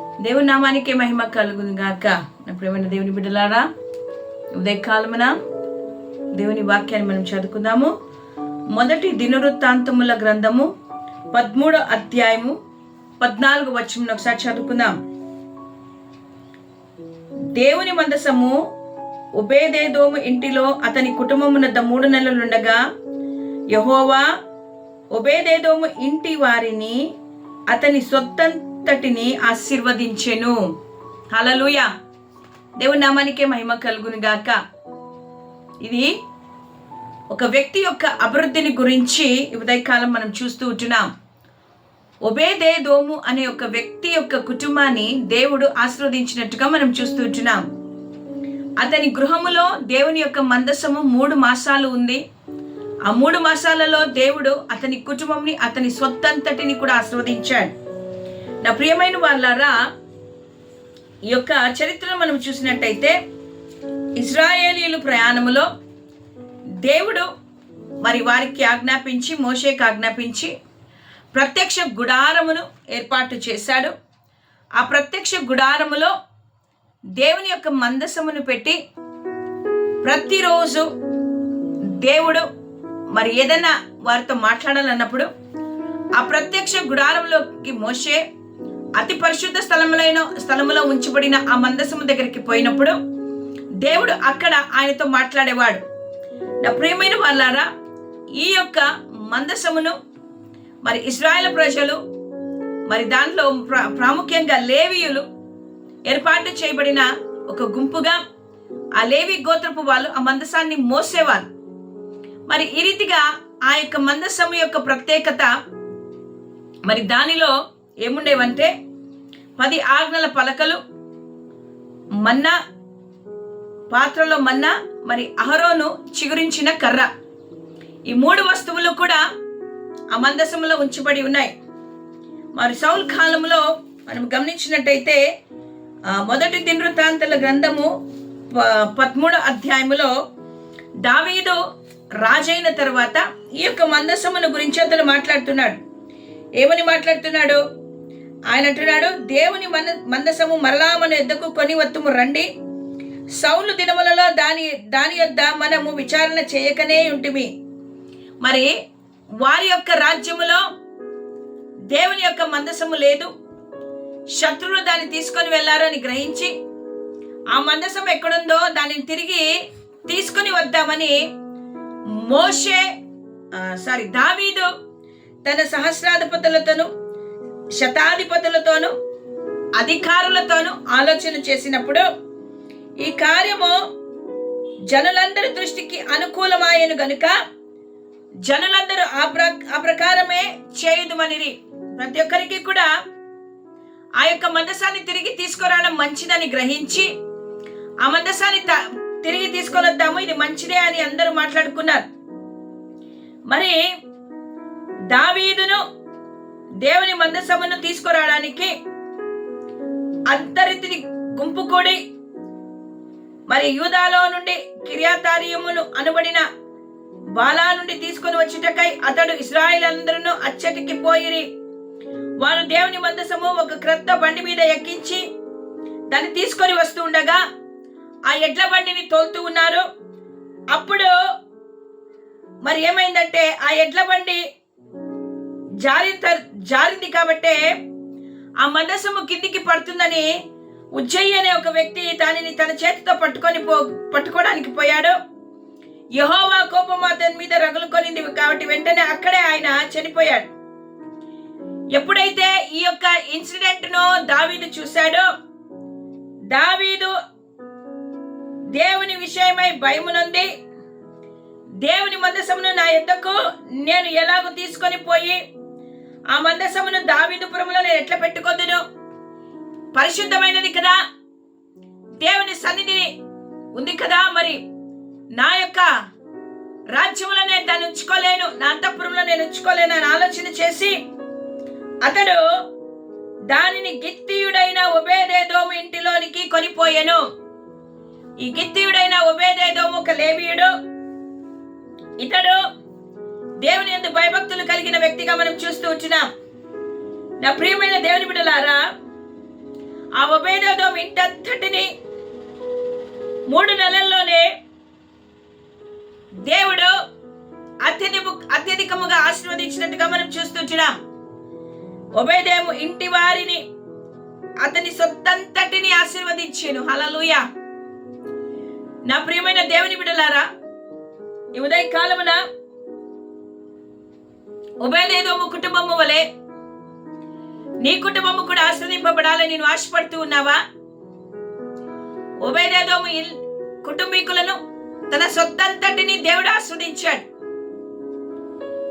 దేవుని నామానికి మహిమ కలుగును గాక. నా ప్రేమైన దేవుని బిడ్డలారా ఉదయకాలమున దేవుని వాక్యాన్ని మనం చదువుకుందాము. మొదటి దినవృత్తాంతముల గ్రంథము పదమూడో అధ్యాయము పద్నాలుగు వచనం ఒకసారి చదువుకుందాం. దేవుని మందసము ఉబేదేదోము ఇంటిలో అతని కుటుంబమునద్ద మూడు నెలలుండగా యహోవా ఉబేదేదోము ఇంటి వారిని అతని అంతటిని ఆశీర్వదించెను. హలలుయ దేవుని నామానికే మహిమ కలుగును గాక. ఇది ఒక వ్యక్తి యొక్క అభివృద్ధిని గురించి ఉదయకాలం మనం చూస్తూ ఉంటున్నాం. ఒబేదేదోము అనే ఒక వ్యక్తి యొక్క కుటుంబాన్ని దేవుడు ఆశీర్వదించినట్టుగా మనం చూస్తూ ఉంటున్నాం. అతని గృహములో దేవుని యొక్క మందసము మూడు మాసాలు ఉంది. ఆ మూడు మాసాలలో దేవుడు అతని కుటుంబంని అతని సొత్తంతటిని కూడా ఆశీర్వదించాడు. నా ప్రియమైన వాళ్ళారా ఈ యొక్క చరిత్రను మనం చూసినట్టయితే ఇజ్రాయేలీలు ప్రయాణములో దేవుడు మరి వారికి ఆజ్ఞాపించి మోషేకి ఆజ్ఞాపించి ప్రత్యక్ష గుడారమును ఏర్పాటు చేశాడు. ఆ ప్రత్యక్ష గుడారములో దేవుని యొక్క మందసమును పెట్టి ప్రతిరోజు దేవుడు మరి ఏదైనా వారితో మాట్లాడాలన్నప్పుడు ఆ ప్రత్యక్ష గుడారంలోకి మోసే అతి పరిశుద్ధ స్థలములైన స్థలములో ఉంచబడిన ఆ మందసము దగ్గరికి పోయినప్పుడు దేవుడు అక్కడ ఆయనతో మాట్లాడేవాడు. నా ప్రియమైన వాళ్ళారా ఈ యొక్క మందసమును మరి ఇస్రాయేల్ ప్రజలు మరి దాంట్లో ప్రా ప్రాముఖ్యంగా లేవీయులు ఏర్పాటు చేయబడిన ఒక గుంపుగా ఆ లేవి గోత్రపు వాళ్ళు ఆ మందసాన్ని మోసేవారు. మరి ఈ రీతిగా ఆ యొక్క మందసము యొక్క ప్రత్యేకత మరి దానిలో ఏముండేవంటే పది ఆజ్ఞల పలకలు మన్నా పాత్రలో మన్నా మరి అహరోను చిగురించిన కర్ర. ఈ మూడు వస్తువులు కూడా ఆ మందసములో ఉంచబడి ఉన్నాయి. మరి సౌల్ కాలంలో మనం గమనించినట్టయితే మొదటి దినృతాంతల గ్రంథము ప- పదమూడో అధ్యాయములో దావీదు రాజైన తర్వాత ఈ యొక్క మందసమును గురించి అతను మాట్లాడుతున్నాడు. ఏమని మాట్లాడుతున్నాడు? ఆయన అంటున్నాడు దేవుని మన మందసము మరలా మన ఎద్దకు కొని వత్తుము రండి. సౌలు దినములలో దాని దాని యొద్ద మనము విచారణ చేయకనే ఉంటిమి. మరి వారి యొక్క రాజ్యములో దేవుని యొక్క మందసము లేదు. శత్రువులు దాన్ని తీసుకొని వెళ్ళారని గ్రహించి ఆ మందసం ఎక్కడుందో దానిని తిరిగి తీసుకొని వద్దామని మోషే సారీ దావీదు తన సహస్రాధిపతులతోనూ శతాధిపతులతోనూ అధికారులతోనూ ఆలోచన చేసినప్పుడు ఈ కార్యము జనులందరి దృష్టికి అనుకూలమాయను గనుక జనులందరూ ఆ ప్ర ఆ ప్రకారమే చేయుదుమనిరి ప్రతి ఒక్కరికి కూడా ఆ యొక్క మందసాన్ని తిరిగి తీసుకురావడం మంచిదని గ్రహించి ఆ మందసాన్ని త- తిరిగి తీసుకొని వద్దాము ఇది మంచిదే అని అందరూ మాట్లాడుకున్నారు. మరి దావీదును దేవుని మందసమును తీసుకురావడానికి అంతరితిని గుంపు కూడి మరి యూదాలో నుండి కిర్యాతారియములు అనబడిన బాలా నుండి తీసుకొని వచ్చుటకై అతడు ఇస్రాయిల్ అందరూ అచ్చటికి పోయిరి. వారు దేవుని మందసము ఒక క్రొత్త బండి మీద ఎక్కించి దాన్ని తీసుకొని వస్తూ ఉండగా ఆ ఎడ్ల బండిని తోలుతూ ఉన్నారు. అప్పుడు మరి ఏమైందంటే ఆ ఎడ్ల బండి జారిన జారింది కాబట్టే ఆ మందసము కిందికి పడుతుందని ఉజ్జయి అనే ఒక వ్యక్తి దానిని తన చేతితో పట్టుకొని పో పట్టుకోవడానికి పోయాడు. యహోవా కోపం అతని మీద రగులుకొనింది కాబట్టి వెంటనే అక్కడే ఆయన చనిపోయాడు. ఎప్పుడైతే ఈ యొక్క ఇన్సిడెంట్ను దావీదు చూశాడో దావీదు దేవుని విషయమై భయమునుంది. దేవుని మందసమును నా ఎద్దకు నేను ఎలాగో తీసుకొని పోయి ఆ మందసమును దావీదుపురంలో నేను ఎట్లా పెట్టుకొద్దును పరిశుద్ధమైనది కదా? దేవుని సన్నిధిని ఉంది కదా మరి? నా యొక్క రాజ్యంలో నేను దాన్ని ఉంచుకోలేను నా అంతఃపురంలో నేను ఉంచుకోలేను అని ఆలోచన చేసి అతడు దానిని గిత్తీయుడైన ఉబేదేదోము ఇంటిలోనికి కొనిపోయాను. ఈ గిత్తీయుడైన ఉబేదేదోము ఒక లేవీయుడు. ఇతడు దేవుని ఎందు భయభక్తులు కలిగిన వ్యక్తిగా మనం చూస్తూ ఉంటున్నాం నా ప్రియమైన దేవుని బిడ్డలారా ఆ ఒబేదేదో ఇంటంతటిని మూడు నెలల్లోనే దేవుడు అత్యధిక అత్యధికముగా ఆశీర్వదించినట్టుగా మనం చూస్తుంటున్నాం ఒబేదేము ఇంటి వారిని అతని సొత్తంతటిని ఆశీర్వదించాను. హలలుయ నా ప్రియమైన దేవుని బిడలారా ఈ ఉదయ కాలమున ఉభయదేదోము కుటుంబము వలె నీ కుటుంబము కూడా ఆశ్రదింపబడాలని నేను ఆశపడుతూ ఉన్నావా? ఉభయదేదోము ఇల్- కుటుంబీకులను తన సొత్తంతటిని దేవుడు ఆస్వాదించాడు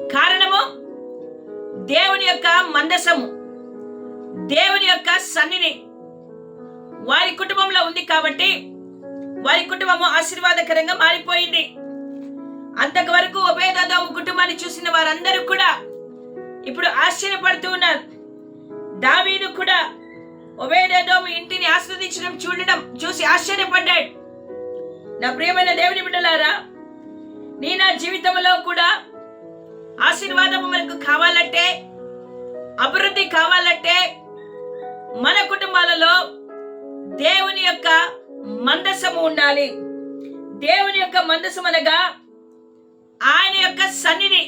కారణము దేవుని యొక్క మందసము దేవుని యొక్క సన్నిని వారి కుటుంబంలో ఉంది కాబట్టి వారి కుటుంబము ఆశీర్వాదకరంగా మారిపోయింది. అంతవరకు ఉభయదాదాము కుటుంబాన్ని చూసిన వారందరూ కూడా ఇప్పుడు ఆశ్చర్యపడుతూ ఉన్నారు. దావీదు కూడా ఉభయదాదాము ఇంటిని ఆస్వాదించడం చూడడం చూసి ఆశ్చర్యపడ్డాడు. నా ప్రియమైన దేవుని బిడ్డలారా నీ నా జీవితంలో కూడా ఆశీర్వాదం మనకు కావాలంటే అభివృద్ధి కావాలంటే మన కుటుంబాలలో దేవుని యొక్క మందసము ఉండాలి. దేవుని యొక్క మందసం అనగా ఆయన యొక్క సన్నిధి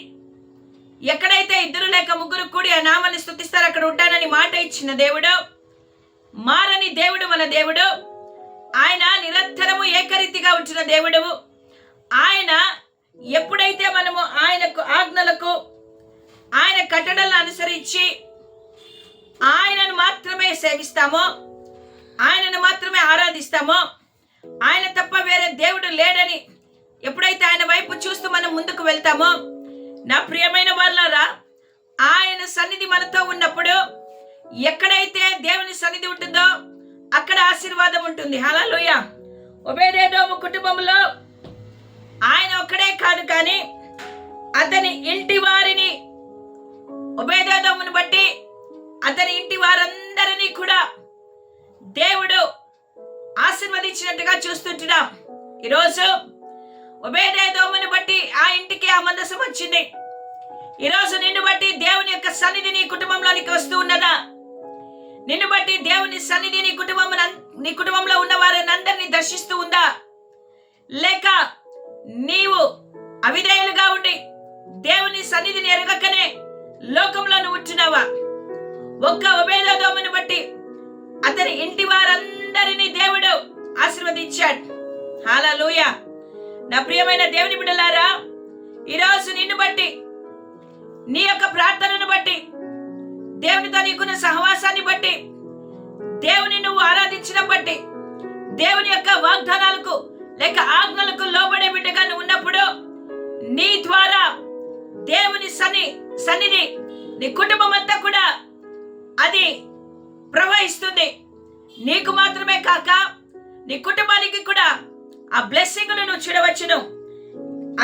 ఎక్కడైతే ఇద్దరు లేక ముగ్గురు కూడి ఆ నామాన్ని స్థుతిస్తారు అక్కడ ఉంటానని మాట ఇచ్చిన దేవుడు మారని దేవుడు మన దేవుడు ఆయన నిరంతరము ఏకరీతిగా ఉంచిన దేవుడు ఆయన ఎప్పుడైతే మనము ఆయనకు ఆజ్ఞలకు ఆయన కట్టడలను అనుసరించి ఆయనను మాత్రమే సేవిస్తామో ఆయనను మాత్రమే ఆరాధిస్తామో ఆయన తప్ప వేరే దేవుడు లేడని ఎప్పుడైతే ఆయన వైపు చూస్తూ మనం ముందుకు వెళ్తామో నా ప్రియమైన వాళ్ళారా ఆయన సన్నిధి మనతో ఉన్నప్పుడు ఎక్కడైతే దేవుని సన్నిధి ఉంటుందో అక్కడ ఆశీర్వాదం ఉంటుంది. హలోయ ఒబేదేదోము కుటుంబంలో ఆయన ఒక్కడే కాదు కానీ అతని ఇంటి వారిని ఉభయదేదమును బట్టి అతని ఇంటి వారందరినీ కూడా దేవుడు ఆశీర్వదించినట్టుగా చూస్తుంటున్నాం. ఈరోజు ఉభయదేదోమును బట్టి ఆ ఇంటికి ఆ మందసం వచ్చింది. ఈరోజు నిన్ను బట్టి దేవుని యొక్క సన్నిధి నీ కుటుంబంలోనికి వస్తూ ఉన్నదా? నిన్ను బట్టి దేవుని సన్నిధి నీ కుటుంబం నీ కుటుంబంలో ఉన్న వారిని అందరినీ దర్శిస్తూ ఉందా? లేక నీవు అవిధేయులుగా ఉండి దేవుని సన్నిధిని ఎరగకనే లోకంలో నువ్వు ఉంటున్నావా? ఒక్క ఉభయదోముని బట్టి అతని ఇంటి వారందరినీ దేవుడు ఆశీర్వదించాడు. హాలూయా. నా ప్రియమైన దేవుని బిడ్డలారా ఈరోజు నిన్ను బట్టి నీ యొక్క ప్రార్థనను బట్టి దేవునితో నీకున్న సహవాసాన్ని బట్టి దేవుని నువ్వు ఆరాధించిన బట్టి దేవుని యొక్క వాగ్దానాలకు లేక ఆజ్ఞలకు లోబడే బిడ్డగా నువ్వు ఉన్నప్పుడు నీ ద్వారా దేవుని సన్ని సన్నిధి నీ కుటుంబం అంతా కూడా అది ప్రవహిస్తుంది. నీకు మాత్రమే కాక నీ కుటుంబానికి కూడా ఆ బ్లెస్సింగ్ను నువ్వు చూడవచ్చును.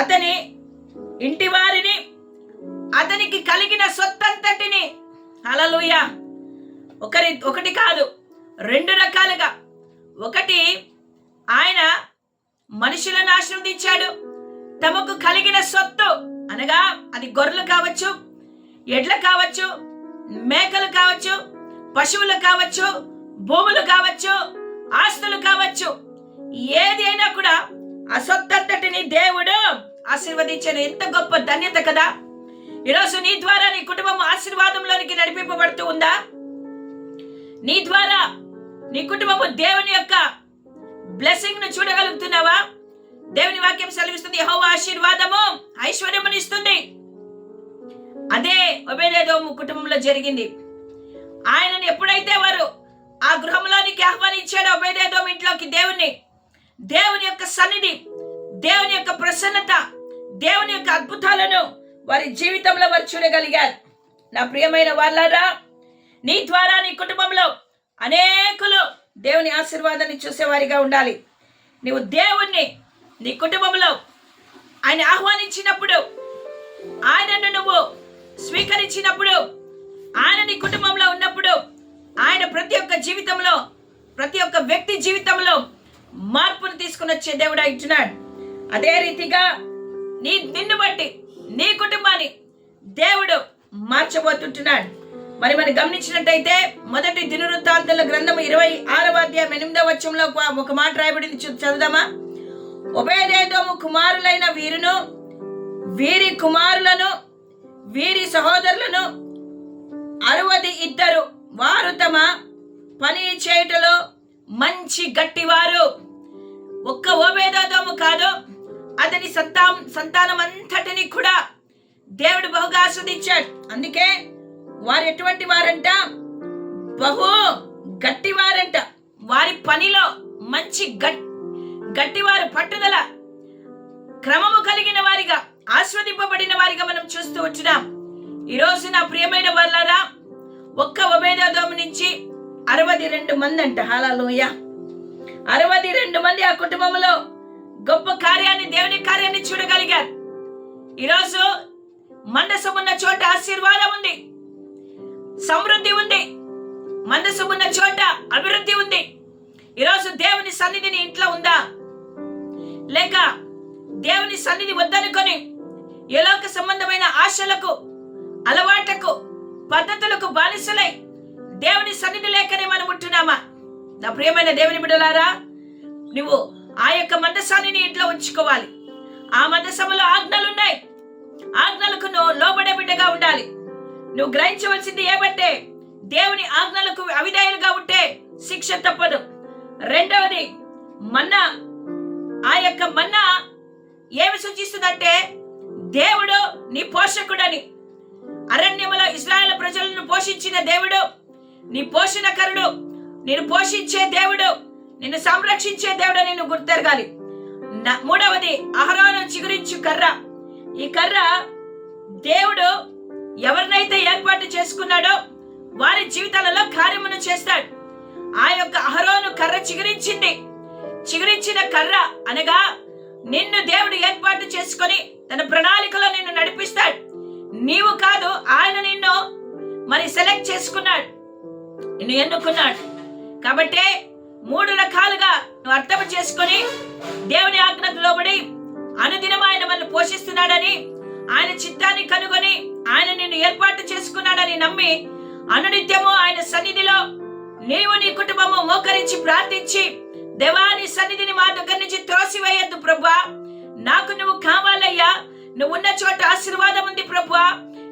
అతని ఇంటి వారిని అతనికి కలిగిన సొత్తంతటిని. అలలుయ ఒకరి ఒకటి కాదు రెండు రకాలుగా. ఒకటి ఆయన మనుషులను ఆశీర్వదించాడు. తమకు కలిగిన సొత్తు అనగా అది గొర్రెలు కావచ్చు ఎడ్లు కావచ్చు మేకలు కావచ్చు పశువులు కావచ్చు భూములు కావచ్చు ఆస్తులు కావచ్చు. ఏది అయినా కూడా ఆ సొత్తంతటిని దేవుడు ఆశీర్వదించాను ఎంత గొప్ప ధన్యత కదా. ఈరోజు నీ ద్వారా నీ కుటుంబం ఆశీర్వాదంలోనికి నడిపింపబడుతూ ఉందా? నీ ద్వారా నీ కుటుంబము దేవుని యొక్క బ్లెస్సింగ్ను చూడగలుగుతున్నావా? దేవుని వాక్యం సెలవిస్తుంది హో ఆశీర్వాదము ఐశ్వర్యముని ఇస్తుంది. అదే ఒబేదేదోము కుటుంబంలో జరిగింది. ఆయనను ఎప్పుడైతే వారు ఆ గృహంలోనికి ఆహ్వానించాడు ఒబేదేదోము ఇంట్లోకి దేవుణ్ణి దేవుని యొక్క సన్నిధి దేవుని యొక్క ప్రసన్నత దేవుని యొక్క అద్భుతాలను వారి జీవితంలో వారు చూడగలిగారు. నా ప్రియమైన వాళ్ళారా నీ ద్వారా నీ కుటుంబంలో అనేకులు దేవుని ఆశీర్వాదాన్ని చూసేవారిగా ఉండాలి. నీవు దేవుణ్ణి నీ కుటుంబంలో ఆయన ఆహ్వానించినప్పుడు ఆయనను నువ్వు స్వీకరించినప్పుడు ఆయన నీ కుటుంబంలో ఉన్నప్పుడు ఆయన ప్రతి ఒక్క జీవితంలో ప్రతి ఒక్క వ్యక్తి జీవితంలో మార్పును తీసుకుని వచ్చే దేవుడు ఇచ్చినాడు. అదే రీతిగా నీ నిన్ను బట్టి నీ కుటుంబాన్ని దేవుడు మార్చబోతుంటున్నాడు. మరి మనం గమనించినట్టయితే మొదటి దినవృత్తాంతుల గ్రంథం ఇరవై ఆరవ అధ్యాయం ఎనిమిదవ వచ్చంలో ఒక మాట రాయబడింది. చూ- చదువుదామా? కుమారులైన వీరును వీరి కుమారులను వీరి సహోదరులను అరవది ఇద్దరు వారు తమ పని చేయుటలో మంచి గట్టివారు. ఒక్క ఓబేదోము కాదు అతని సంతా సంతానం అంతటిని కూడా దేవుడు బహుగా ఆస్వాదించాడు. అందుకే వారు ఎటువంటి వారంట? బహు గట్టివారంట. వారి పనిలో మంచి గట్ గట్టివారు పట్టుదల క్రమము కలిగిన వారిగా ఆస్వాదింపబడిన వారిగా మనం చూస్తూ వచ్చినాం. ఈరోజు నా ప్రియమైన వల్లరా ఒక్క ఉభయదోము నుంచి అరవై రెండు మంది అంట హాలలోయ అరవై రెండు మంది ఆ కుటుంబంలో గొప్ప కార్యాన్ని దేవుని కార్యాన్ని చూడగలిగారు. ఈరోజు మందసం ఉన్న చోట ఆశీర్వాదం ఉంది. సమృద్ధి ఉంది. మందసం ఉన్న చోట అభివృద్ధి ఉంది. ఈరోజు దేవుని సన్నిధిని ఇంట్లో ఉందా? లేక దేవుని సన్నిధి వద్దనుకొని ఎలోక సంబంధమైన ఆశలకు అలవాట్లకు పద్ధతులకు బానిసలై దేవుని సన్నిధి లేకనే మనం ఉంటున్నామా? నా ప్రియమైన దేవుని బిడలారా నువ్వు ఆ యొక్క మందసాన్ని నీ ఇంట్లో ఉంచుకోవాలి. ఆ మందసములో ఆజ్ఞలున్నాయి. ఆజ్ఞలకు నువ్వు లోబడే బిడ్డగా ఉండాలి. నువ్వు గ్రహించవలసింది ఏమంటే దేవుని ఆజ్ఞలకు అవిధేయులుగా ఉంటే శిక్ష తప్పదు. రెండవది మన్నా ఆ యొక్క మన్నా ఏమి సూచిస్తుందంటే దేవుడు నీ పోషకుడని. అరణ్యములో ఇస్రాయల్ ప్రజలను పోషించిన దేవుడు నీ పోషణకరుడు నేను పోషించే దేవుడు నిన్ను సంరక్షించే దేవుడు నేను గుర్తెరగాలి. మూడవది అహరోను చిగురించు కర్ర. ఈ కర్ర దేవుడు ఎవరినైతే ఏర్పాటు చేసుకున్నాడో వారి జీవితాలలో కార్యమును చేస్తాడు. ఆ యొక్క అహరోను కర్ర చిగురించింది. చిగురించిన కర్ర అనగా నిన్ను దేవుడు ఏర్పాటు చేసుకొని తన ప్రణాళికలో నిన్ను నడిపిస్తాడు. నీవు కాదు ఆయన నిన్ను మరి సెలెక్ట్ చేసుకున్నాడు. నిన్ను ఎన్నుకున్నాడు. కాబట్టి మూడు రకాలుగా నువ్వు అర్థం చేసుకొని దేవుని ఆజ్ఞకు లోబడి అనుదినం ఆయన మనల్ని పోషిస్తున్నాడని ఆయన చిత్తాన్ని కనుగొని ఆయన నిన్ను ఏర్పాటు చేసుకున్నాడని నమ్మి అనునిత్యము ఆయన సన్నిధిలో నీవు నీ కుటుంబము మోకరించి ప్రార్థించి దేవాని సన్నిధిని మా దగ్గర నుంచి త్రోసివేయద్దు ప్రభా నాకు నువ్వు కావాలయ్యా. నువ్వు ఉన్న చోట ఆశీర్వాదం ఉంది ప్రభా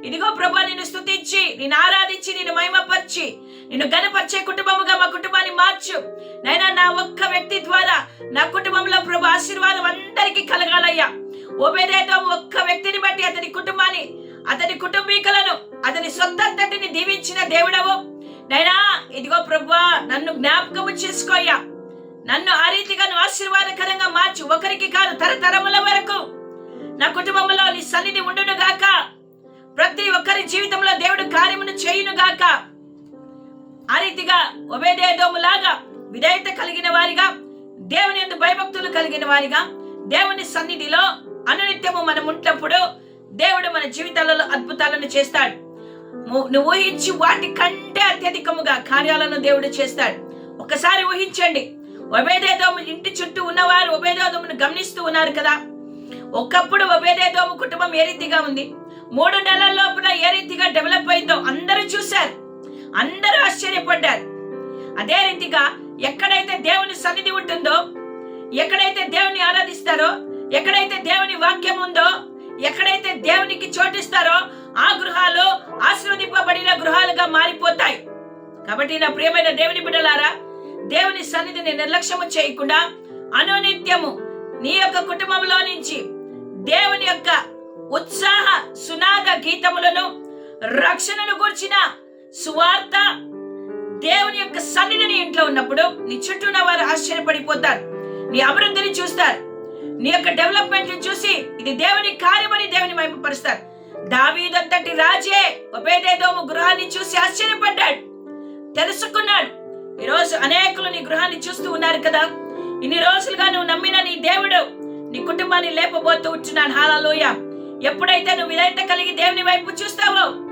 ఇదిగో ప్రభా నిన్ను స్తుతించి నిన్ను ఆరాధించి నిన్ను మహిమపరిచి నిన్ను గనపరిచే కుటుంబముగా మా కుటుంబాన్ని మార్చు. నైనా నా ఒక్క వ్యక్తి ద్వారా నా కుటుంబంలో ప్రభు ఆశీర్వాదం అందరికీ కలగాలయ్యా. ఓబేదేదో ఒక్క వ్యక్తిని బట్టి అతని కుటుంబాన్ని అతని కుటుంబీకులను అతని సొంతంతటిని దీవించిన దేవుడవు. నైనా ఇదిగో ప్రభువా నన్ను జ్ఞాపకము చేసుకోయ్యా. నన్ను ఆ రీతిగా నువ్వు ఆశీర్వాదకరంగా మార్చు. ఒకరికి కాదు తరతరముల వరకు నా కుటుంబంలో నీ సన్నిధి ఉండును గాక ప్రతి ఒక్కరి జీవితంలో దేవుడు కార్యమును చేయును గాక ఆ రీతిగా ఒబేదేదోములాగా విధేయత కలిగిన వారిగా దేవుని ఎందు భయభక్తులు కలిగిన వారిగా దేవుని సన్నిధిలో అనునిత్యము మనం ఉంటప్పుడు దేవుడు మన జీవితాలలో అద్భుతాలను చేస్తాడు. నువ్వు ఊహించి వాటి కంటే అత్యధికముగా కార్యాలను దేవుడు చేస్తాడు. ఒకసారి ఊహించండి. ఒబేదేదోము ఇంటి చుట్టూ ఉన్నవారు ఒబేదేదోమును గమనిస్తూ ఉన్నారు కదా. ఒకప్పుడు ఒబేదేదోము కుటుంబం ఏ రీతిగా ఉంది? మూడు నెలల లోపల ఏ రీతిగా డెవలప్ అయిందో అందరూ చూశారు. అందరూ ఆశ్చర్యపడ్డారు. అదే రీతిగా ఎక్కడైతే దేవుని సన్నిధి ఉంటుందో ఎక్కడైతే దేవుని ఆరాధిస్తారో ఎక్కడైతే దేవుని వాక్యం ఉందో ఎక్కడైతే దేవునికి చోటిస్తారో ఆ గృహాలు ఆశీర్వదింపబడిన గృహాలుగా మారిపోతాయి. కాబట్టి నా ప్రియమైన దేవుని బిడ్డలారా దేవుని సన్నిధిని నిర్లక్ష్యము చేయకుండా అనునిత్యము నీ యొక్క కుటుంబంలో నుంచి దేవుని యొక్క ఉత్సాహ సునాద గీతములను రక్షణను గుర్చిన సువార్త దేవుని యొక్క సన్నిధిని ఇంట్లో ఉన్నప్పుడు నీ చుట్టూ ఉన్న వారు ఆశ్చర్యపడిపోతారు. నీ అభివృద్ధిని చూస్తారు. నీ యొక్క డెవలప్మెంట్ చూసి ఇది దేవుని కార్యమని దేవుని మహిమపరుస్తారు. దావీదంతటి రాజే ఒబేదేదోము గృహాన్ని చూసి ఆశ్చర్యపడ్డాడు. తెలుసుకున్నాడు. ఈరోజు అనేకులు నీ గృహాన్ని చూస్తూ ఉన్నారు కదా. ఇన్ని రోజులుగా నువ్వు నమ్మిన నీ దేవుడు నీ కుటుంబాన్ని లేపబోతూ ఉంటున్నాను హాలలోయ. ఎప్పుడైతే నువ్వు ఇదైతే కలిగి దేవుని వైపు చూస్తావో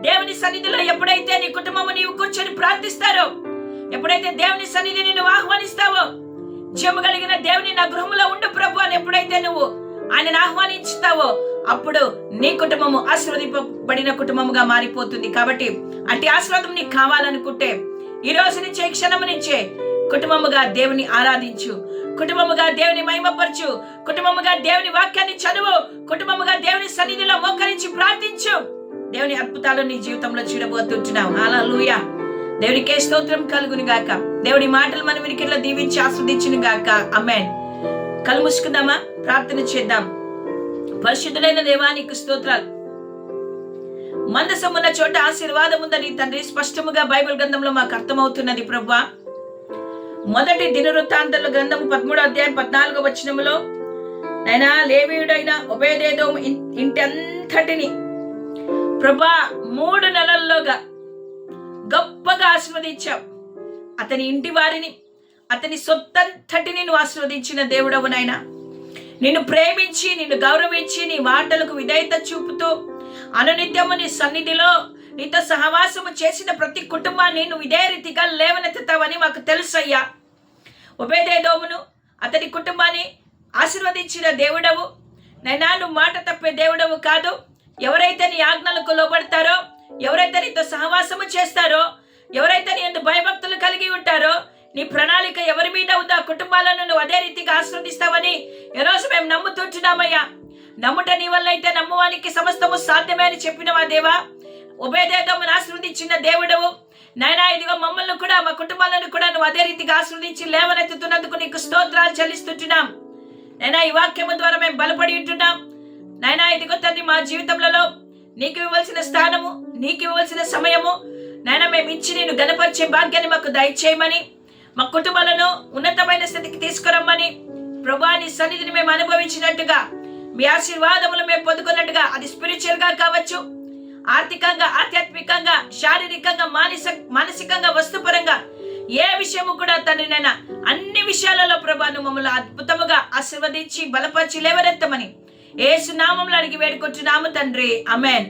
దేవుని సన్నిధిలో ఎప్పుడైతే నీ కుటుంబము నీవు కూర్చొని ప్రార్థిస్తారో ఎప్పుడైతే దేవుని సన్నిధిని నిన్ను ఆహ్వానిస్తావో జీవము కలిగిన దేవుని నా గృహంలో ఉండు ప్రభు అని ఎప్పుడైతే నువ్వు ఆయనను ఆహ్వానించుతావో అప్పుడు నీ కుటుంబము ఆశీర్వదింపబడిన కుటుంబముగా మారిపోతుంది. కాబట్టి అట్టి ఆశీర్వాదం నీకు కావాలనుకుంటే ఈ రోజు నుంచే ఈ క్షణము నుంచే కుటుంబముగా దేవుని ఆరాధించు. కుటుంబముగా దేవుని మహిమపరచు. కుటుంబముగా దేవుని వాక్యాన్ని చదువు. కుటుంబముగా దేవుని సన్నిధిలో మోకరించి ప్రార్థించు. దేవుని అద్భుతాలు నీ జీవితంలో చూడబోతుంటున్నావు. అలా దేవునికే స్తోత్రం కలుగును గాక. దేవుని మాటలు మన వినికిలో దీవించి ఆస్వాదించును గాక. అమ్మే కళ్ళు మూసుకుందామా? ప్రార్థన చేద్దాం. పరిశుద్ధులైన దేవానికి స్తోత్రాలు. మందసమున్న చోట ఆశీర్వాదం ఉందని తండ్రి స్పష్టముగా బైబిల్ గ్రంథంలో మాకు అర్థమవుతున్నది ప్రభు మొదటి దినవృత్తాంతంలో గ్రంథం పదమూడో అధ్యాయం పద్నాలుగో వచనములో నైనా లేవీయుడైన ఉభయదేదో ఇంటి అంతటిని ప్రభా మూడు నెలల్లోగా గొప్పగా ఆశీర్వదించావు. అతని ఇంటి వారిని అతని సొత్తంతటిని నువ్వు ఆశీర్వదించిన దేవుడవు నాయన. నిన్ను ప్రేమించి నిన్ను గౌరవించి నీ మాటలకు విధేయత చూపుతూ అనునిత్యము నీ సన్నిధిలో నీతో సహవాసము చేసిన ప్రతి కుటుంబాన్ని నువ్వు ఇదే రీతిగా లేవనెత్తుతావని మాకు తెలుసయ్యా. ఉభయదేదోమును అతని కుటుంబాన్ని ఆశీర్వదించిన దేవుడవు. నైనా నువ్వు మాట తప్పే దేవుడవు కాదు. ఎవరైతే నీ ఆజ్ఞలకు లోబడతారో ఎవరైతే నీతో సహవాసము చేస్తారో ఎవరైతే నీ ఎందు భయభక్తులు కలిగి ఉంటారో నీ ప్రణాళిక ఎవరి మీద ఉందో ఆ కుటుంబాలను నువ్వు అదే రీతిగా ఆశ్రదిస్తావని ఈరోజు మేము నమ్ముతుంటున్నామయ్యా నమ్ముట నీ వల్ల అయితే నమ్మువానికి సమస్తము సాధ్యమే అని చెప్పినవా దేవా? ఉభయదేదమును ఆశ్రవదించిన దేవుడవు. నాయనా ఇదిగో మమ్మల్ని కూడా మా కుటుంబాలను కూడా నువ్వు అదే రీతిగా ఆశ్రవదించి లేవనెత్తుతున్నందుకు నీకు స్తోత్రాలు చెల్లిస్తుంటున్నాం. నైనా ఈ వాక్యము ద్వారా మేము బలపడి ఉంటున్నాం. నైనా ఇదిగో తండ్రి మా జీవితంలో. నీకు ఇవ్వాల్సిన స్థానము నీకు ఇవ్వాల్సిన సమయము. నాయన మేము ఇచ్చి నేను గనపరిచే భాగ్యాన్ని మాకు దయచేయమని మా కుటుంబాలను ఉన్నతమైన స్థితికి తీసుకురమ్మని ప్రభా నీ సన్నిధిని మేము అనుభవించినట్టుగా మీ ఆశీర్వాదములు మేము పొందుకున్నట్టుగా అది స్పిరిచువల్గా కావచ్చు. ఆర్థికంగా ఆధ్యాత్మికంగా శారీరకంగా మానస మానసికంగా వస్తుపరంగా ఏ విషయము కూడా తండ్రినైనా అన్ని విషయాలలో ప్రభాను మమ్మల్ని అద్భుతముగా ఆశీర్వదించి బలపరిచి లేవనెత్తమని ఏసు నామంలో అడిగి వేడుకొచ్చున్నాము తండ్రి. అమెన్